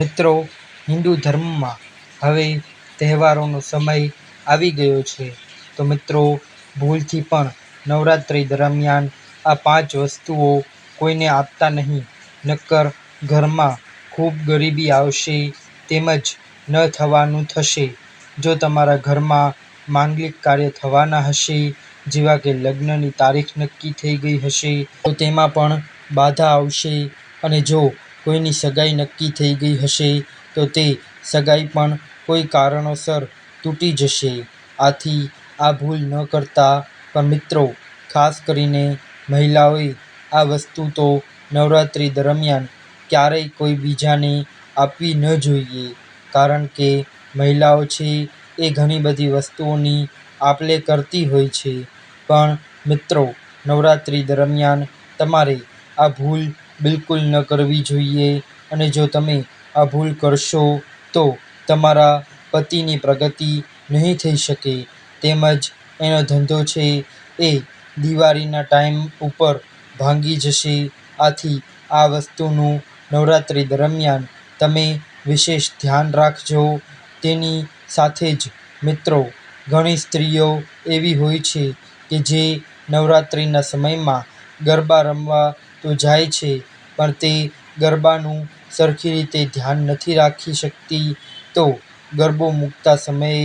મિત્રો, હિન્દુ ધર્મમાં હવે તહેવારોનો સમય આવી ગયો છે. તો મિત્રો, ભૂલથી પણ નવરાત્રિ દરમિયાન આ પાંચ વસ્તુઓ કોઈને આપતા નહીં. નક્કર ઘરમાં ખૂબ ગરીબી આવશે, તેમજ ન થવાનું થશે. જો તમારા ઘરમાં માંગલિક કાર્ય થવાના હશે, જેવા કે લગ્નની તારીખ નક્કી થઈ ગઈ હશે, તો તેમાં પણ બાધા આવશે. અને જો કોઈની સગાઈ નક્કી થઈ ગઈ હશે તો તે સગાઈ પણ કોઈ કારણોસર તૂટી જશે. આથી આ ભૂલ ન કરતા પણ મિત્રો, ખાસ કરીને મહિલાઓએ આ વસ્તુ તો નવરાત્રિ દરમિયાન ક્યારેય કોઈ બીજાને આપવી ન જોઈએ, કારણ કે મહિલાઓ છે એ ઘણી બધી વસ્તુઓની આપ લે કરતી હોય છે. પણ મિત્રો, નવરાત્રિ દરમિયાન તમારે આ ભૂલ બિલકુલ ન કરવી જોઈએ. અને જો તમે આ ભૂલ કરશો, તો તમારા પતિની પ્રગતિ નહીં થઈ શકે. તેમજ એનો ધંધો છે એ દિવાળીના ટાઈમ ઉપર ભાંગી જશે. આથી આ વસ્તુનું નવરાત્રિ દરમિયાન તમે વિશેષ ધ્યાન રાખજો. તેની સાથે જ મિત્રો, ઘણી સ્ત્રીઓ એવી હોય છે કે જે નવરાત્રિના સમયમાં ગરબા રમવા તો જાય છે, પણ તે ગરબાનું સરખી રીતે ધ્યાન નથી રાખી શકતી. તો ગરબો મૂકતા સમયે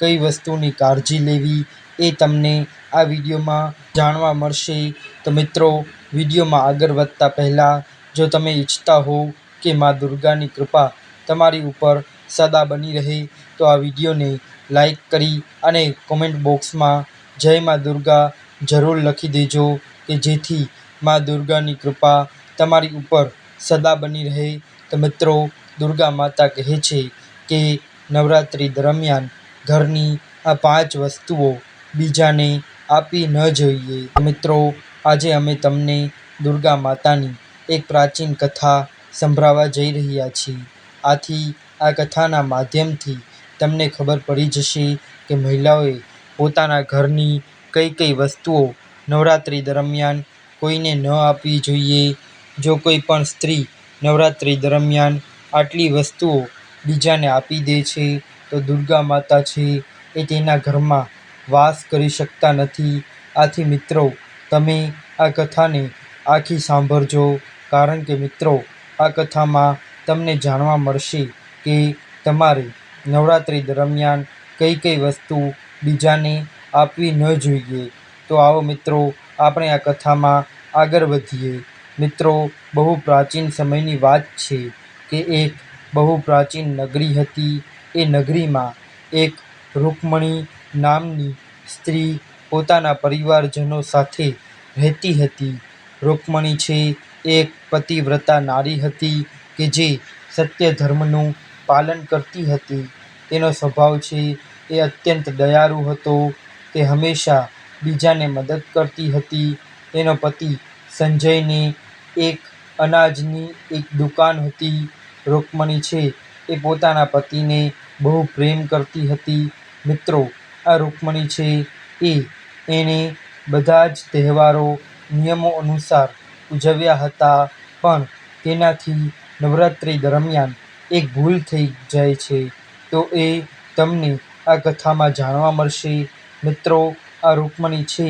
કઈ વસ્તુની કાળજી લેવી એ તમને આ વિડીયોમાં જાણવા મળશે. તો મિત્રો, વિડીયોમાં આગળ વધતા પહેલાં જો તમે ઈચ્છતા હોવ કે મા દુર્ગાની કૃપા તમારી ઉપર સદા બની રહે, તો આ વિડીયોને લાઈક કરી અને કોમેન્ટ બોક્સમાં જય મા દુર્ગા જરૂર લખી દેજો કે જેથી મા દુર્ગાની કૃપા તમારી ઉપર સદા બની રહે. તો મિત્રો, દુર્ગા માતા કહે છે કે નવરાત્રિ દરમિયાન ઘરની આ પાંચ વસ્તુઓ બીજાને આપી ન જોઈએ. મિત્રો, આજે અમે તમને દુર્ગા માતાની એક પ્રાચીન કથા સંભળાવવા જઈ રહ્યા છીએ. આથી આ કથાના માધ્યમથી તમને ખબર પડી જશે કે મહિલાઓએ પોતાના ઘરની કઈ કઈ વસ્તુઓ નવરાત્રિ દરમિયાન કોઈને ન આપવી જોઈએ. જો કોઈ પણ સ્ત્રી નવરાત્રિ દરમિયાન આટલી વસ્તુઓ બીજાને આપી દે છે, તો દુર્ગા માતા છે એ તેના ઘરમાં વાસ કરી શકતા નથી. આથી મિત્રો, તમે આ કથાને આખી સાંભળજો, કારણ કે મિત્રો, આ કથામાં તમને જાણવા મળશે કે તમારે નવરાત્રિ દરમિયાન કઈ કઈ વસ્તુ બીજાને આપવી ન જોઈએ. તો આવો મિત્રો આપણે આ કથામાં આગળ વધીએ. મિત્રો, બહુ પ્રાચીન સમયની વાત છે કે એક બહુ પ્રાચીન નગરી હતી. એ નગરીમાં એક રૂકમણી નામની સ્ત્રી પોતાના પરિવારજનો સાથે રહેતી હતી. રૂકમણી છે એક પતિવ્રતા નારી હતી કે જે સત્ય ધર્મનું પાલન કરતી હતી. તેનો સ્વભાવ છે એ અત્યંત દયાળુ હતો. તે હંમેશા બીજાને મદદ કરતી હતી. તેનો પતિ સંજયને એક અનાજની એક દુકાન હતી. રૂકમણી છે એ પોતાના પતિને બહુ પ્રેમ કરતી હતી. મિત્રો, આ રૂકમણી છે એ એણે બધા જ તહેવારો, નિયમો અનુસાર ઉજવ્યા હતા. પણ તેનાથી નવરાત્રિ દરમિયાન એક ભૂલ થઈ જાય છે. તો એ તમને આ કથામાં જાણવા મળશે. મિત્રો આ રૂકમણી છે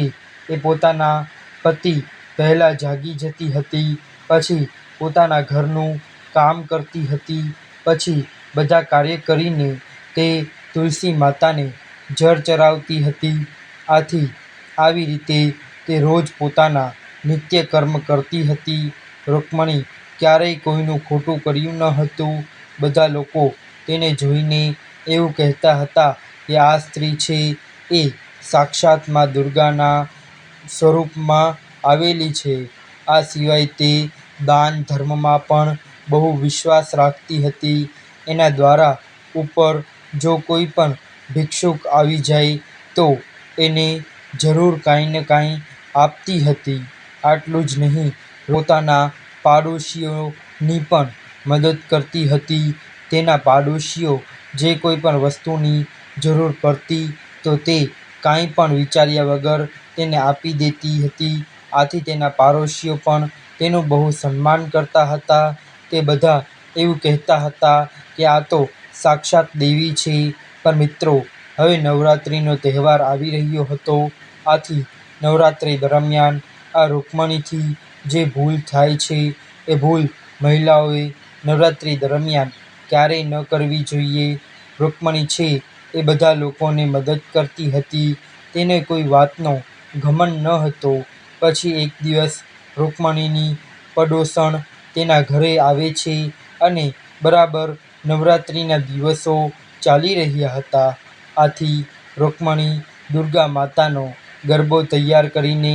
એ પોતાના પતિ પહેલાં જાગી જતી હતી, પછી પોતાના ઘરનું કામ કરતી હતી, પછી બધા કાર્ય કરીને તે તુલસી માતાને જળ ચરાવતી હતી. આથી આવી રીતે તે રોજ પોતાના નિત્ય કર્મ કરતી હતી. રૂકમણી ક્યારેય કોઈનું ખોટું કર્યું ન હતું. બધા લોકો તેને જોઈને એવું કહેતા હતા કે આ સ્ત્રી છે એ સાક્ષાત મા દુર્ગાના સ્વરૂપમાં આવેલી છે. આ સિવાય તે દાન ધર્મમાં પણ બહુ વિશ્વાસ રાખતી હતી. એના દ્વારા ઉપર જો કોઈ પણ ભિક્ષુક આવી જાય તો એને જરૂર કાંઈ ને કાંઈ આપતી હતી. આટલું જ નહીં, પોતાના પાડોશીઓની પણ મદદ કરતી હતી. તેના પાડોશીઓ જે કોઈ પણ વસ્તુની જરૂર પડતી તો તે કાંઈ પણ વિચાર્યા વગર તેને આપી દેતી હતી. આથી તેના પાડોશીઓ પણ તેનું બહુ સન્માન કરતા હતા. તે બધા એવું કહેતા હતા કે આ તો સાક્ષાત દેવી છે, પણ મિત્રો, હવે નવરાત્રિનો તહેવાર આવી રહ્યો હતો. આથી નવરાત્રિ દરમિયાન આ રૂકમણીથી જે ભૂલ થાય છે, એ ભૂલ મહિલાઓએ નવરાત્રિ દરમિયાન ક્યારેય ન કરવી જોઈએ. રૂકમણી છે એ બધા લોકોને મદદ કરતી હતી. તેને કોઈ વાતનો ઘમંડ ન હતો. પછી એક દિવસ રૂકમણીની પડોશણ તેના ઘરે આવે છે અને બરાબર નવરાત્રિના દિવસો ચાલી રહ્યા હતા. આથી રૂકમણી દુર્ગા માતાનો ગરબો તૈયાર કરીને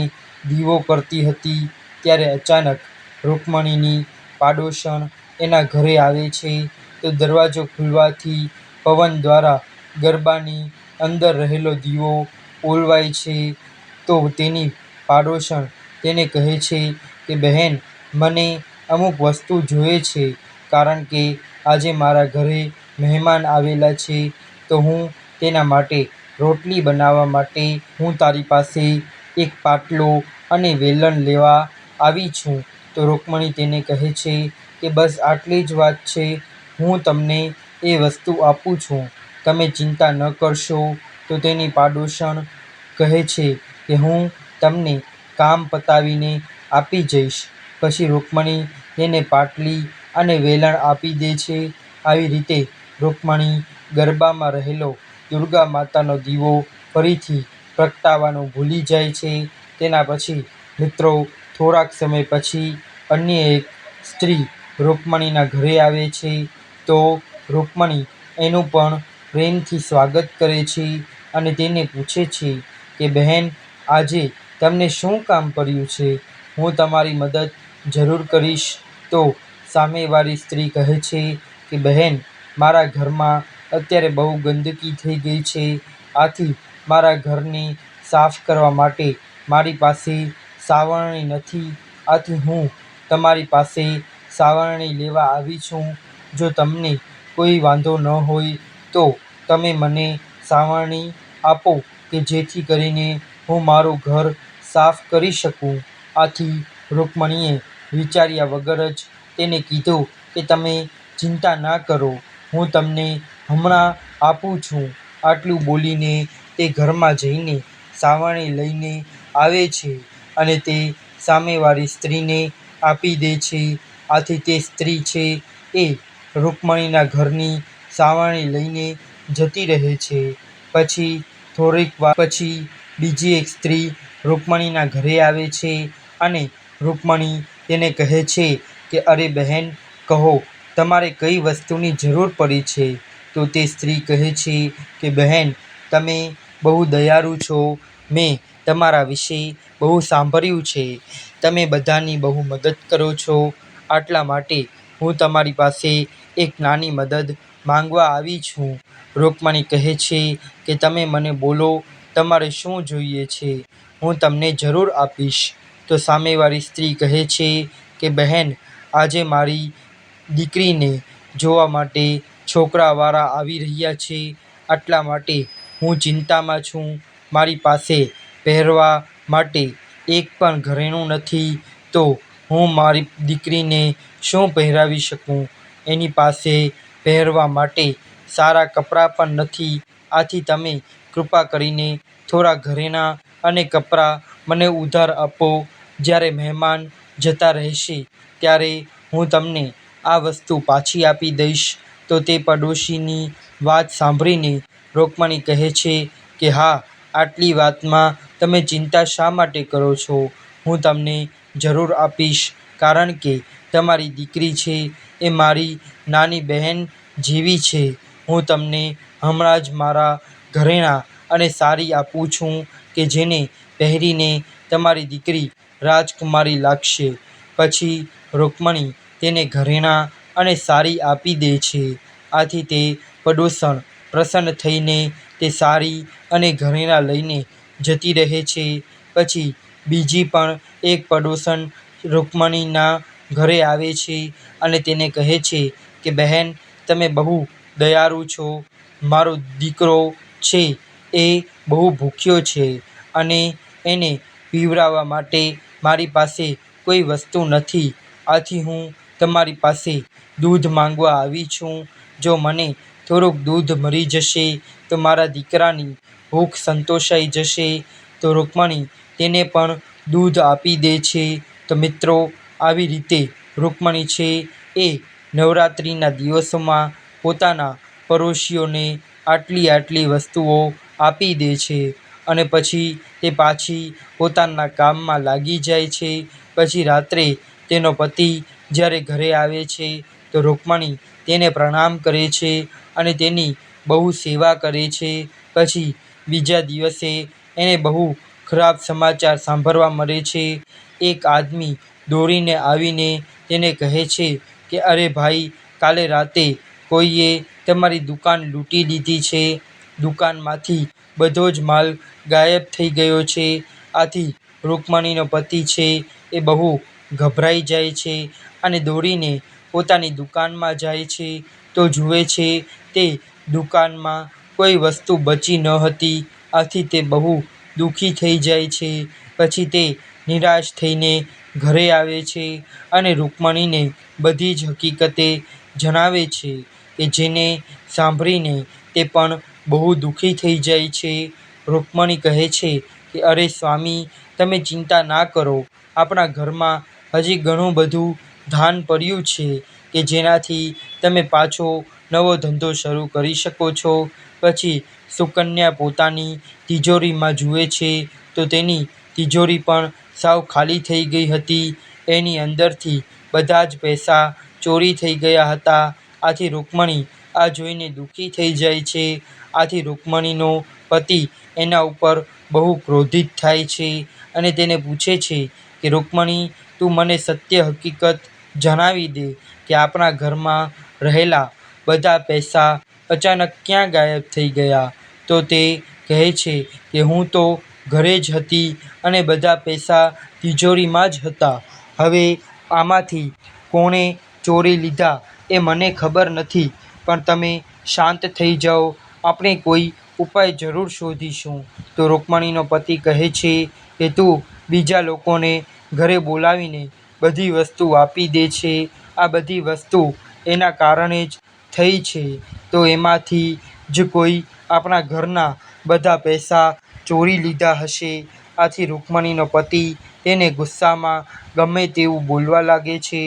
દીવો કરતી હતી. ત્યારે અચાનક રૂકમણીની પાડોશણ એના ઘરે આવે છે. તો દરવાજો ખુલવાથી પવન દ્વારા ગરબાની અંદર રહેલો દીવો ઓલવાય છે, તો તેની પાડોશણ તેને કહે છે કે, બહેન, મને અમુક વસ્તુ જોઈએ છે, કારણ કે આજે મારા ઘરે મહેમાન આવેલા છે, તો હું તેના માટે રોટલી બનાવવા માટે હું તારી પાસે એક પાટલો અને વેલણ લેવા આવી છું. તો રૂકમણી તેને કહે છે કે, બસ આટલી જ વાત છે, હું તમને એ વસ્તુ આપું છું. તમે ચિંતા ન કરશો. તો તેની પાડોશણ કહે છે કે હું તમને કામ પતાવીને આપી જઈશ. પછી રૂકમણી તેને પાટલી અને વેલણ આપી દે છે. આવી રીતે રૂકમણી ગરબામાં રહેલો દુર્ગા માતાનો દીવો ફરીથી પ્રગટાવવાનું ભૂલી જાય છે. તેના પછી મિત્રો થોડાક સમય પછી અન્ય એક સ્ત્રી રૂકમણીના ઘરે આવે છે. તો રૂકમણી એનું પણ પ્રેમથી સ્વાગત કરે છે અને તેને પૂછે છે કે, બહેન, આજે તમને શું કામ પડ્યું છે? હું તમારી મદદ જરૂર કરીશ. તો સામેવાળી સ્ત્રી કહે છે કે, બહેન, મારા ઘરમાં અત્યારે બહુ ગંદકી થઈ ગઈ છે. આથી મારા ઘરને સાફ કરવા માટે મારી પાસે સાવરણી નથી. આથી હું તમારી પાસે સાવરણી લેવા આવી છું. જો તમને કોઈ વાંધો ન હોય તો તમે મને સાવરણી આપો કે જેથી કરીને હું મારું ઘર સાફ કરી શકું. આથી રૂકમણીએ વિચાર્યા વગર જ તેને કીધું કે તમે ચિંતા ના કરો, હું તમને હમણાં આપું છું. આટલું બોલીને તે ઘરમાં જઈને સાવરણી લઈને આવે છે અને તે સામેવાળી સ્ત્રીને આપી દે છે. આથી તે સ્ત્રી છે એ રૂકમણીના ઘરની સાવરણી લઈને જતી રહે છે. પછી થોડીક વાર પછી બીજી એક સ્ત્રી રૂકમણીના ઘરે આવે છે અને રૂકમણી તેને કહે છે કે, અરે બહેન, કહો, તમારે કઈ વસ્તુની જરૂર પડી છે? તો તે સ્ત્રી કહે છે કે, બહેન, તમે બહુ દયાળુ છો. મેં તમારા વિશે બહુ સાંભળ્યું છે. તમે બધાની બહુ મદદ કરો છો. આટલા માટે હું તમારી પાસે એક નાની મદદ માંગવા આવી છું. રૂકમણી કહે છે કે તમે મને બોલો, તમારે શું જોઈએ છે? હું તમને જરૂર આપીશ. તો સામેવાળી સ્ત્રી કહે છે કે, બહેન, આજે મારી દીકરીને જોવા માટે છોકરાવાળા આવી રહ્યા છે. આટલા માટે હું ચિંતામાં છું. મારી પાસે પહેરવા માટે એક પણ ઘરેણું નથી. તો હું મારી દીકરીને શું પહેરાવી શકું? એની પાસે પહેરવા માટે સારા કપડાં પણ નથી. આથી તમે કૃપા કરીને થોડા ઘરેણાં અને કપડાં મને ઉધાર આપો. જ્યારે મહેમાન જતા રહેશે, ત્યારે હું તમને આ વસ્તુ પાછી આપી દઈશ. તો તે પડોશીની વાત સાંભળીને રૂકમણી કહે છે કે, હા, આટલી વાતમાં તમે ચિંતા શા માટે કરો છો? હું તમને જરૂર આપીશ, કારણ કે તમારી દીકરી છે એ મારી નાની બહેન જેવી છે. હું તમને હમણાં જ મારા ઘરેણાં અને સાડી આપું છું કે જેને પહેરીને તમારી દીકરી રાજકુમારી લાગશે. પછી રૂકમણી તેને ઘરેણાં અને સાડી આપી દે છે. આથી તે પડોસણ પ્રસન્ન થઈને તે સાડી અને ઘરેણાં લઈને જતી રહે છે. પછી બીજી પણ એક પડોશણ રૂકમણીના ઘરે આવે છે અને તેને કહે છે કે, બહેન, તમે બહુ દયાળુ છો. મારો દીકરો છે એ બહુ ભૂખ્યો છે અને એને પીવડાવવા માટે મારી પાસે કોઈ વસ્તુ નથી. આથી હું તમારી પાસે દૂધ માંગવા આવી છું. જો મને થોડુંક દૂધ મળી જશે, તો મારા દીકરાની ભૂખ સંતોષાઈ જશે. તો રૂકમણી તેને પણ દૂધ આપી દે છે. તો મિત્રો આવી રીતે રૂકમણી છે એ નવરાત્રિના દિવસોમાં પોતાના પડોશીઓને આટલી આટલી વસ્તુઓ આપી દે છે અને પછી તે પાછી પોતાના કામમાં લાગી જાય છે. પછી રાત્રે તેનો પતિ જ્યારે ઘરે આવે છે તો રૂકમણી તેને પ્રણામ કરે છે અને તેની બહુ સેવા કરે છે. પછી બીજા દિવસે એને બહુ ખરાબ સમાચાર સાંભળવા મળે છે. એક આદમી દોડીને આવીને તેને કહે છે કે, અરે ભાઈ, કાલે રાતે કોઈએ તમારી દુકાન લૂંટી લીધી છે. દુકાનમાંથી બધો જ માલ ગાયબ થઈ ગયો છે. આથી રૂકમણીનો પતિ છે એ બહુ ગભરાઈ જાય છે અને દોડીને પોતાની દુકાનમાં જાય છે. તો જુએ છે તે દુકાનમાં કોઈ વસ્તુ બચી ન હતી. આથી તે બહુ દુઃખી થઈ જાય છે. પછી તે નિરાશ થઈને ઘરે આવે છે અને રૂકમણીને બધી જ હકીકતે જણાવે છે કે જેને સાંભળીને તે પણ બહુ દુઃખી થઈ જાય છે. રૂકમણી કહે છે કે, અરે સ્વામી, તમે ચિંતા ના કરો. આપણા ઘરમાં હજી ઘણું બધું ધાન પડ્યું છે કે જેનાથી તમે પાછો નવો ધંધો શરૂ કરી શકો છો. પછી સુકન્યા પોતાની તિજોરીમાં જુએ છે તો તેની તિજોરી પણ સાવ ખાલી થઈ ગઈ હતી. એની અંદરથી બધા જ પૈસા ચોરી થઈ ગયા હતા. આથી રૂકમણી આ જોઈને દુઃખી થઈ જાય છે. આથી રૂકમણીનો પતિ એના ઉપર બહુ ક્રોધિત થાય છે અને તેને પૂછે છે કે, રૂકમણી, તું મને સત્ય હકીકત જણાવી દે કે આપણા ઘરમાં રહેલા બધા પૈસા અચાનક ક્યાં ગાયબ થઈ ગયા? તો તે કહે છે કે, હું તો ઘરે જ હતી અને બધા પૈસા તિજોરીમાં જ હતા. હવે આમાંથી કોણે ચોરી લીધા એ મને ખબર નથી, પણ તમે શાંત થઈ જાઓ. આપણે કોઈ ઉપાય જરૂર શોધીશું. તો રૂકમણીનો પતિ કહે છે કે તું બીજા લોકોને ઘરે બોલાવીને બધી વસ્તુ આપી દે છે. આ બધી વસ્તુ એના કારણે જ થઈ છે. તો એમાંથી જ કોઈ આપણા ઘરના બધા પૈસા ચોરી લીધા હશે. આથી રૂકમણીનો પતિ તેને ગુસ્સામાં ગમે તેવું બોલવા લાગે છે.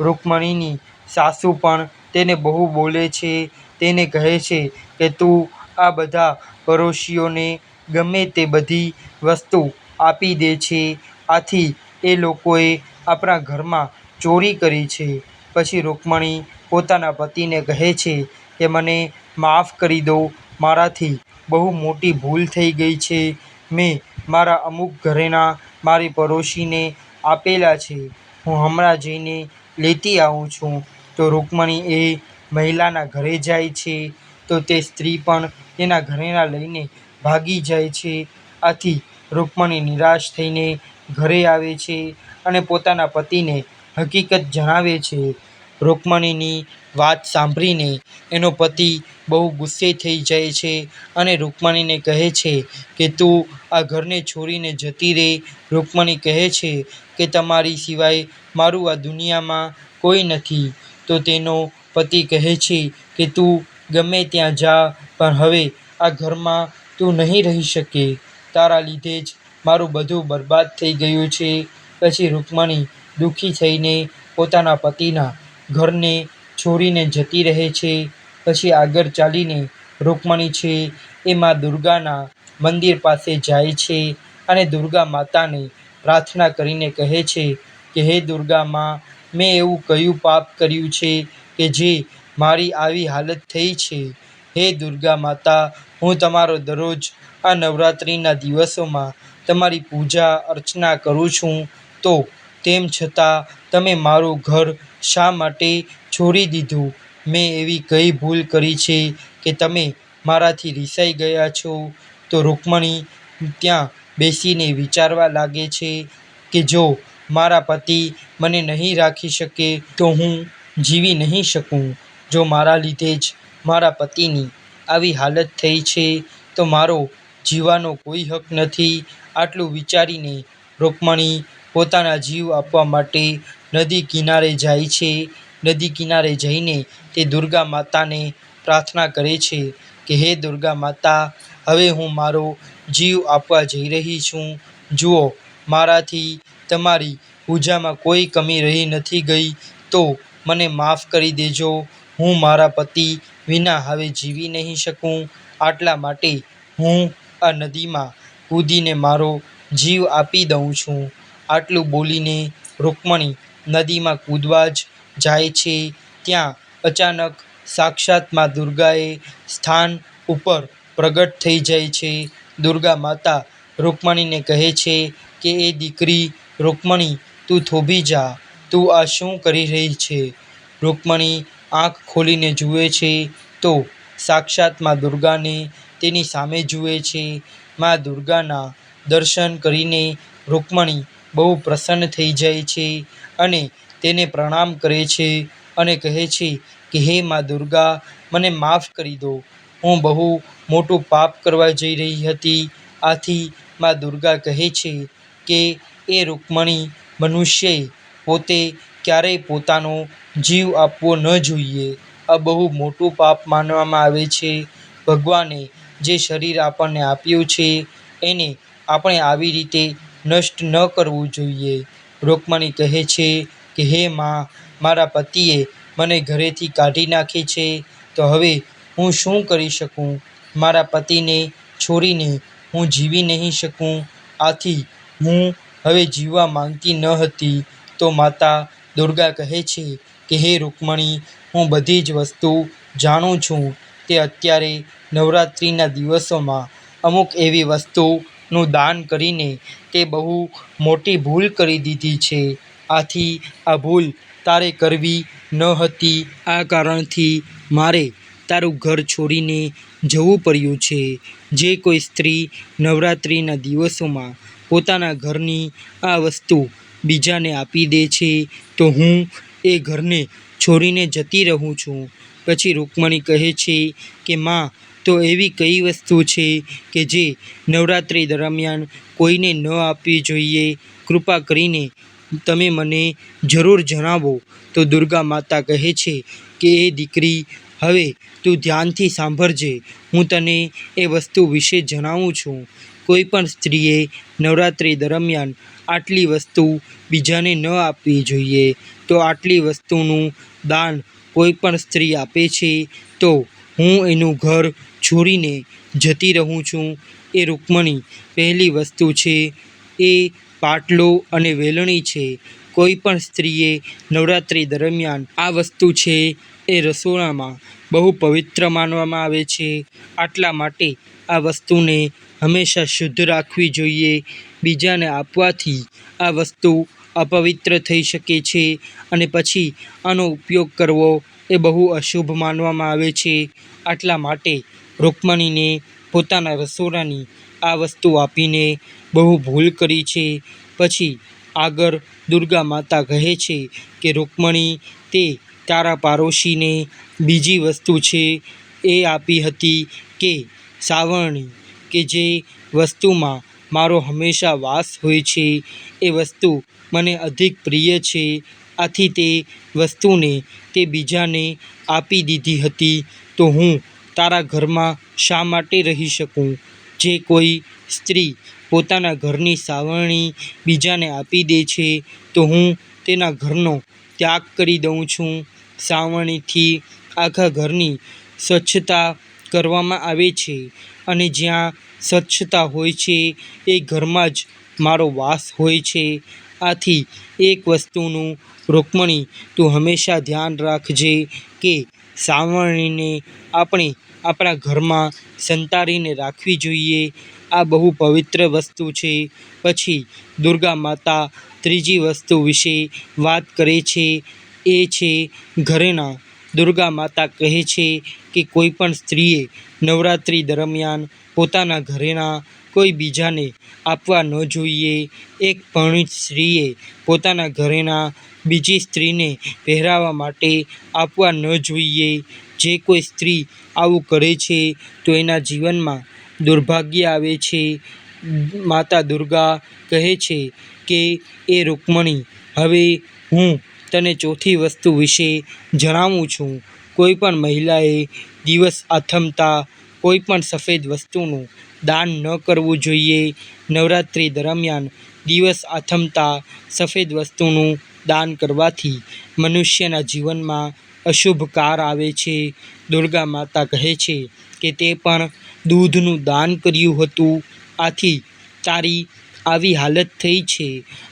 રૂકમણીની સાસુ પણ તેને બહુ બોલે છે. તેને કહે છે કે, તું આ બધા પડોશીઓને ગમે તે બધી વસ્તુ આપી દે છે. આથી એ લોકોએ આપણા ઘરમાં ચોરી કરી છે. પછી રૂકમણી પોતાના પતિને કહે છે કે, મને માફ કરી દો મારાથી. બહુ મોટી ભૂલ થઈ ગઈ છે. મેં મારા અમુક ઘરેણાં મારી પડોશીને આપેલા છે. હું હમણાં જઈને લેતી આવું છું. તો રૂકમણી એ મહિલાના ઘરે જાય છે. તો તે સ્ત્રી પણ તેના ઘરેણાં લઈને ભાગી જાય છે. આથી રૂકમણી નિરાશ થઈને ઘરે આવે છે અને પોતાના પતિને હકીકત જણાવે છે. રૂકમણીની વાત સાંભળીને એનો પતિ બહુ ગુસ્સે થઈ જાય છે અને રૂકમણીને કહે છે કે તું આ ઘરને છોડીને જતી રહે. રૂકમણી કહે છે કે તમારી સિવાય મારું આ દુનિયામાં કોઈ નથી. તો તેનો પતિ કહે છે કે તું ગમે ત્યાં જા, પણ હવે આ ઘરમાં તું નહીં રહી શકે. તારા લીધે જ મારું બધું બરબાદ થઈ ગયું છે. પછી રૂકમણી દુઃખી થઈને પોતાના પતિના ઘરને છોડીને જતી રહે છે. પછી આગળ ચાલીને રૂકમણી છે. એ માં દુર્ગાના મંદિર પાસે જાય છે અને દુર્ગા માતાને પ્રાર્થના કરીને કહે છે કે, હે દુર્ગા માં, મેં એવું કયું પાપ કર્યું છે કે જે મારી આવી હાલત થઈ છે? હે દુર્ગા માતા, હું તમારો દરરોજ આ નવરાત્રિના દિવસોમાં તમારી પૂજા અર્ચના કરું છું. તો તેમ છતાં તમે મારું ઘર શા માટે છોડી દીધું? મેં એવી કઈ ભૂલ કરી છે કે તમે મારાથી રિસાઈ ગયા છો? તો રૂકમણી ત્યાં બેસીને વિચારવા લાગે છે કે જો મારા પતિ મને નહીં રાખી શકે, તો હું જીવી નહીં શકું. જો મારા લીધે જ મારા પતિની આવી હાલત થઈ છે, તો મારો જીવવાનો કોઈ હક નથી. આટલું વિચારીને રૂકમણી પોતાના જીવ આપવા માટે નદી કિનારે જાય છે. નદી કિનારે જઈને તે દુર્ગા માતાને પ્રાર્થના કરે છે કે, હે દુર્ગા માતા, હવે હું મારો જીવ આપવા જઈ રહી છું. જુઓ, મારાથી તમારી પૂજામાં કોઈ કમી રહી નથી ગઈ, તો મને માફ કરી દેજો. હું મારા પતિ વિના હવે જીવી નહીં શકું. આટલા માટે હું આ નદીમાં કૂદીને મારો જીવ આપી દઉં છું. આટલું બોલીને રૂકમણી નદીમાં કૂદવા જ જાય છે. ત્યાં અચાનક સાક્ષાત મા દુર્ગાએ સ્થાન ઉપર પ્રગટ થઈ જાય છે. દુર્ગા માતા રૂકમણીને કહે છે કે, એ દીકરી, રૂકમણી, તું થોભી જા. તું આ શું કરી રહી છે? રૂકમણી આંખ ખોલીને જુએ છે તો સાક્ષાત મા દુર્ગાને તેની સામે જુએ છે. મા દુર્ગાના દર્શન કરીને રૂકમણી બહુ પ્રસન્ન થઈ જાય છે અને તેને પ્રણામ કરે છે અને કહે છે કે, હે મા દુર્ગા, મને માફ કરી દો. હું બહુ મોટું પાપ કરવા જઈ રહી હતી. આથી મા દુર્ગા કહે છે કે, એ રૂકમણી મનુષ્યએ પોતે ક્યારેય પોતાનો જીવ આપવો ન જોઈએ. આ બહુ મોટું પાપ માનવામાં આવે છે. ભગવાને જે શરીર આપણને આપ્યું છે, એને આપણે આવી રીતે નષ્ટ ન કરવું જોઈએ. રૂકમણી કહે છે કે હે માં, મારા પતિએ મને ઘરેથી કાઢી નાખી છે, તો હવે હું શું કરી શકું? મારા પતિને છોડીને હું જીવી નહીં શકું. આથી હું હવે જીવવા માંગતી ન હતી. તો માતા દુર્ગા કહે છે કે, હે રૂકમણી, હું બધી જ વસ્તુ જાણું છું. તે અત્યારે નવરાત્રિના દિવસોમાં અમુક એવી વસ્તુનું દાન કરીને તે બહુ મોટી ભૂલ કરી દીધી છે. આથી આ ભૂલ તારે કરવી ન હતી. આ કારણથી મારે તારું ઘર છોડીને જવું પડ્યું છે. જે કોઈ સ્ત્રી નવરાત્રિના દિવસોમાં પોતાના ઘરની આ વસ્તુ બીજાને આપી દે છે, તો હું એ ઘરને છોડીને જતી રહું છું. પછી રૂકમણી કહે છે કે, માં, તો એવી કઈ વસ્તુ છે કે જે નવરાત્રિ દરમિયાન કોઈને ન આપવી જોઈએ? કૃપા કરીને તમે મને જરૂર જણાવો. તો દુર્ગા માતા કહે છે કે એ દીકરી, હવે તું ધ્યાનથી સાંભળજે. હું તને એ વસ્તુ વિશે જણાવું છું. કોઈ પણ સ્ત્રીએ નવરાત્રિ દરમિયાન આટલી વસ્તુ બીજાને ન આપવી જોઈએ. તો આટલી વસ્તુનું દાન કોઈ પણ સ્ત્રી આપે છે? તો હું એનું ઘર છોડીને જતી રહું છું. એ રૂકમણી પહેલી વસ્તુ છે. એ પાટલો અને વેલણી છે. કોઈ પણ સ્ત્રીએ નવરાત્રિ દરમિયાન આ વસ્તુ છે એ રસોડામાં બહુ પવિત્ર માનવામાં આવે છે. આટલા માટે આ વસ્તુને હંમેશા શુદ્ધ રાખવી જોઈએ. બીજાને આપવાથી આ વસ્તુ અપવિત્ર થઈ શકે છે અને પછી આનો ઉપયોગ કરવો એ બહુ અશુભ માનવામાં આવે છે. આટલા માટે રૂકમણીને પોતાના રસોડાની આ વસ્તુ આપીને બહુ ભૂલ કરી છે. પછી આગળ દુર્ગા માતા કહે છે કે, રૂકમણી, તે તારા પાડોશીને બીજી વસ્તુ છે. એ આપી હતી કે સાવરણી, કે જે વસ્તુમાં મારો હંમેશા વાસ હોય છે. એ વસ્તુ મને અધિક પ્રિય છે. આથી તે વસ્તુને તે બીજાને આપી દીધી હતી. તો હું તારા ઘરમાં શા માટે રહી શકું? જે કોઈ સ્ત્રી પોતાના ઘરની સાવરણી બીજાને આપી દે છે, તો હું તેના ઘરનો ત્યાગ કરી દઉં છું. સાવરણીથી આખા ઘરની સ્વચ્છતા કરવામાં આવે છે અને જ્યાં સ્વચ્છતા હોય છે, એ ઘરમાં જ મારો વાસ હોય છે. આથી એક વસ્તુનું રૂકમણી, તું હંમેશા ધ્યાન રાખજે કે સાવરણીને આપણે આપણા ઘરમાં સંતાડીને રાખવી જોઈએ. આ બહુ પવિત્ર વસ્તુ છે. પછી દુર્ગા માતા ત્રીજી વસ્તુ વિશે વાત કરે છે. એ છે ઘરેણાં. દુર્ગા માતા કહે છે કે કોઈ પણ સ્ત્રીએ નવરાત્રિ દરમિયાન પોતાના ઘરેણાં કોઈ બીજાને આપવા ન જોઈએ. એક પરણિત સ્ત્રીએ પોતાના ઘરેણાં બીજી સ્ત્રીને પહેરાવવા માટે આપવા ન જોઈએ. જે કોઈ સ્ત્રી આવું કરે છે તો એના જીવનમાં દુર્ભાગ્ય આવે છે. માતા દુર્ગા કહે છે કે, એ રૂકમણી, હવે હું તને ચોથી વસ્તુ વિશે જણાવું છું. કોઈ પણ મહિલાએ દિવસ આથમતા કોઈ પણ સફેદ વસ્તુનું દાન ન કરવું જોઈએ. નવરાત્રિ દરમિયાન દિવસ આથમતા સફેદ વસ્તુનું દાન કરવાથી મનુષ્યના જીવનમાં અશુભ કાર આવે છે. દુર્ગા માતા કહે છે કે, તે પણ દૂધનું દાન કર્યું હતું. આથી તારી આવી હાલત થઈ છે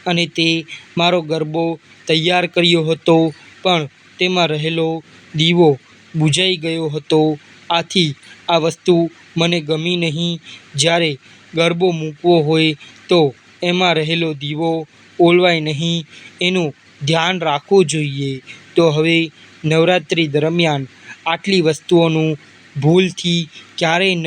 અને તે મારો ગરબો તૈયાર કર્યો હતો. પણ તેમાં રહેલો દીવો બુજાઈ ગયો હતો. આથી આ વસ્તુ મને ગમી નહીં. જ્યારે ગરબો મૂકવો હોય તો એમાં રહેલો દીવો ઓલવાય નહીં. એનું ધ્યાન રાખવું જોઈએ. તો હવે નવરાત્રિ દરમિયાન આટલી વસ્તુઓનું ભૂલથી ક્યારેય ન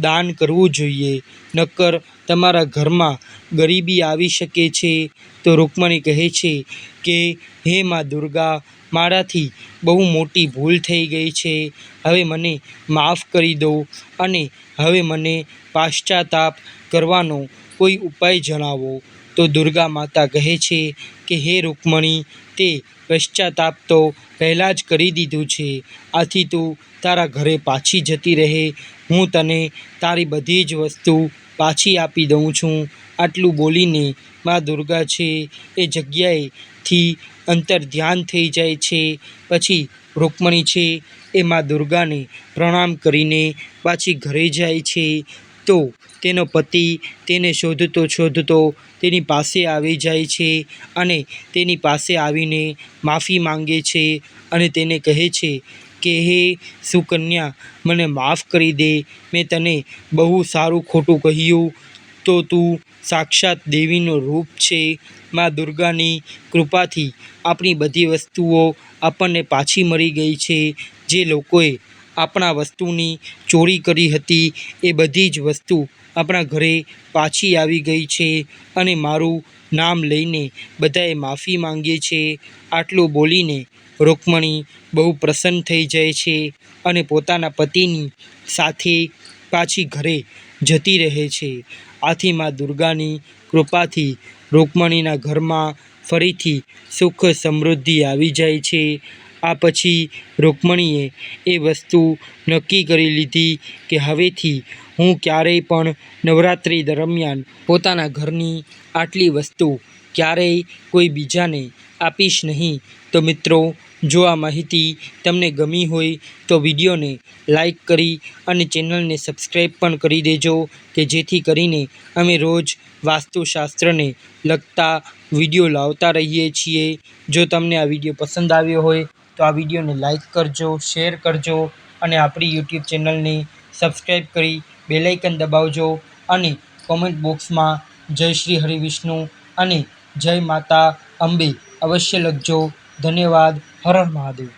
દાન કરવું જોઈએ. નક્કર તમારા ઘરમાં ગરીબી આવી શકે છે. તો રૂકમણી કહે છે કે, હે મા દુર્ગા, મારાથી બહુ મોટી ભૂલ થઈ ગઈ છે. હવે મને માફ કરી દો અને હવે મને પાશ્ચાતાપ કરવાનો કોઈ ઉપાય જણાવો. તો દુર્ગા માતા કહે છે કે હે રૂકમણી, તે પશ્ચાતાપ તો પહેલાં જ કરી દીધું છે. આથી તું તારા ઘરે પાછી જતી રહે. હું તને તારી બધી જ વસ્તુ પાછી આપી દઉં છું. આટલું બોલીને મા દુર્ગા છે એ જગ્યાએથી અંતર ધ્યાન થઈ જાય છે. પછી રૂકમણી છે એ મા દુર્ગાને પ્રણામ કરીને પાછી ઘરે જાય છે. તો તેનો પતિ તેને શોધતો શોધતો તેની પાસે આવી જાય છે અને તેની પાસે આવીને માફી માંગે છે અને તેને કહે છે કે, હે સુકન્યા, મને માફ કરી દે. મેં તને બહુ સારું ખોટું કહ્યું. તો તું સાક્ષાત દેવીનું રૂપ છે. મા દુર્ગાની કૃપાથી આપણી બધી વસ્તુઓ આપણને પાછી મળી ગઈ છે. જે લોકોએ આપણા વસ્તુની ચોરી કરી હતી. એ બધી જ વસ્તુ આપણા ઘરે પાછી આવી ગઈ છે અને મારું નામ લઈને બધાએ માફી માંગીએ છે. આટલું બોલીને રૂકમણી બહુ પ્રસન્ન થઈ જાય છે અને પોતાના પતિની સાથે પાછી ઘરે જતી રહે છે. આથી મા દુર્ગાની કૃપાથી રૂકમણીના ઘરમાં ફરીથી સુખ સમૃદ્ધિ આવી જાય છે આ પછી રૂકમણીએ એ વસ્તુ નક્કી કરી લીધી કે હવેથી હું ક્યારેય પણ નવરાત્રિ દરમિયાન પોતાના ઘરની આટલી વસ્તુ ક્યારેય કોઈ બીજાને આપીશ નહીં. તો મિત્રો, જો આ માહિતી તમને ગમી હોય તો વિડીયોને લાઈક કરી અને ચેનલને સબસ્ક્રાઈબ પણ કરી દેજો કે જેથી કરીને અમે રોજ વાસ્તુશાસ્ત્રને લગતા વીડિયો લાવતા રહીએ છીએ. જો તમને આ વીડિયો પસંદ આવ્યો હોય તો આ વિડીયોને લાઇક કરજો, શેર કરજો અને આપણી યુટ્યુબ ચેનલને સબસ્ક્રાઈબ કરી બેલાઇકન દબાવજો અને કોમેન્ટ બોક્સમાં જય શ્રી હરિવિષ્ણુ અને જય માતા અંબે અવશ્ય લખજો. ધન્યવાદ. હર મહાદેવ.